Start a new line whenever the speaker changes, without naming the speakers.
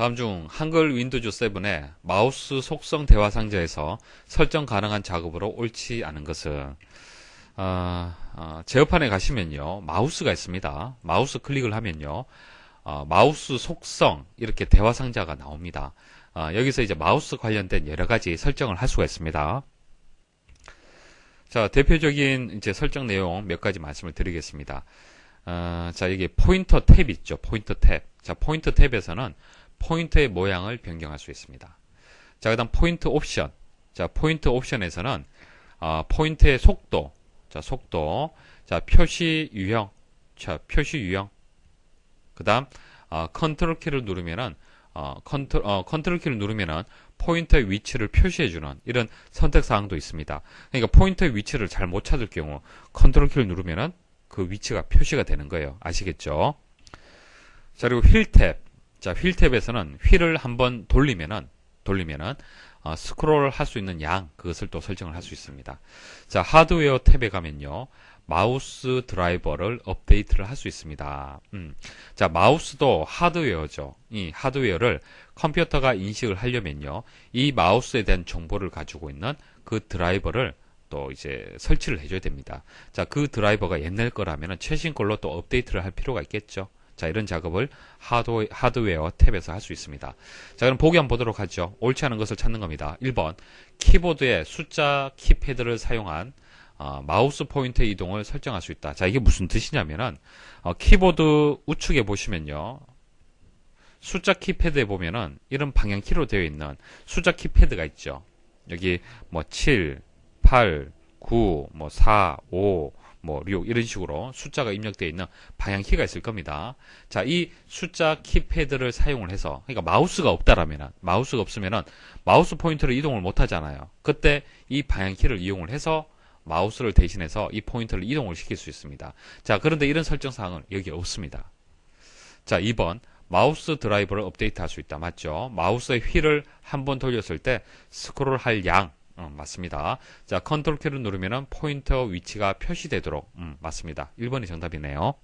다음 중 한글 윈도우즈 7의 마우스 속성 대화 상자에서 설정 가능한 작업으로 옳지 않은 것은 어, 어, 제어판에 가시면요 마우스가 있습니다. 마우스 클릭을 하면요 어, 마우스 속성 이렇게 대화 상자가 나옵니다. 어, 여기서 이제 마우스 관련된 여러 가지 설정을 할 수가 있습니다. 자 대표적인 이제 설정 내용 몇 가지 말씀을 드리겠습니다. 어, 자 여기 포인터 탭 있죠 포인터 탭. 자 포인터 탭에서는 포인트의 모양을 변경할 수 있습니다. 자, 그 다음 포인트 옵션. 자, 포인트 옵션에서는, 어, 포인트의 속도. 자, 속도. 자, 표시 유형. 자, 표시 유형. 그 다음, 어, 컨트롤 키를 누르면은, 어, 컨트롤, 어, 컨트롤 키를 누르면은 포인터의 위치를 표시해주는 이런 선택 사항도 있습니다. 그러니까 포인터의 위치를 잘 못 찾을 경우 컨트롤 키를 누르면은 그 위치가 표시가 되는 거예요. 아시겠죠? 자, 그리고 휠 탭. 자, 휠 탭에서는 휠을 한번 돌리면은 돌리면은 어, 스크롤 할 수 있는 양 그것을 또 설정을 할 수 있습니다. 자, 하드웨어 탭에 가면요. 마우스 드라이버를 업데이트를 할 수 있습니다. 음. 자, 마우스도 하드웨어죠. 이 하드웨어를 컴퓨터가 인식을 하려면요. 이 마우스에 대한 정보를 가지고 있는 그 드라이버를 또 이제 설치를 해줘야 됩니다. 자, 그 드라이버가 옛날 거라면 최신 걸로 또 업데이트를 할 필요가 있겠죠. 자, 이런 작업을 하드, 하드웨어 탭에서 할 수 있습니다. 자, 그럼 보기 한번 보도록 하죠. 옳지 않은 것을 찾는 겁니다. 1번. 키보드에 숫자 키패드를 사용한 어, 마우스 포인트 이동을 설정할 수 있다. 자, 이게 무슨 뜻이냐면은 어, 키보드 우측에 보시면요. 숫자 키패드에 보면은 이런 방향키로 되어 있는 숫자 키패드가 있죠. 여기 뭐 7, 8, 9, 뭐 4, 5, 뭐 6, 이런 식으로 숫자가 입력되어 있는 방향키가 있을 겁니다. 자, 이 숫자 키패드를 사용을 해서, 그러니까 마우스가 없다라면은, 마우스가 없으면은 마우스 포인터를 이동을 못 하잖아요. 그때 이 방향키를 이용을 해서 마우스를 대신해서 이 포인터를 이동을 시킬 수 있습니다. 자, 그런데 이런 설정 사항은 여기 없습니다. 자, 2번. 마우스 드라이버를 업데이트 할 수 있다. 맞죠? 마우스의 휠을 한 번 돌렸을 때 스크롤 할 양, 어, 맞습니다. 자, 컨트롤 키를 누르면 포인터 위치가 표시되도록, 음, 맞습니다. 1번이 정답이네요.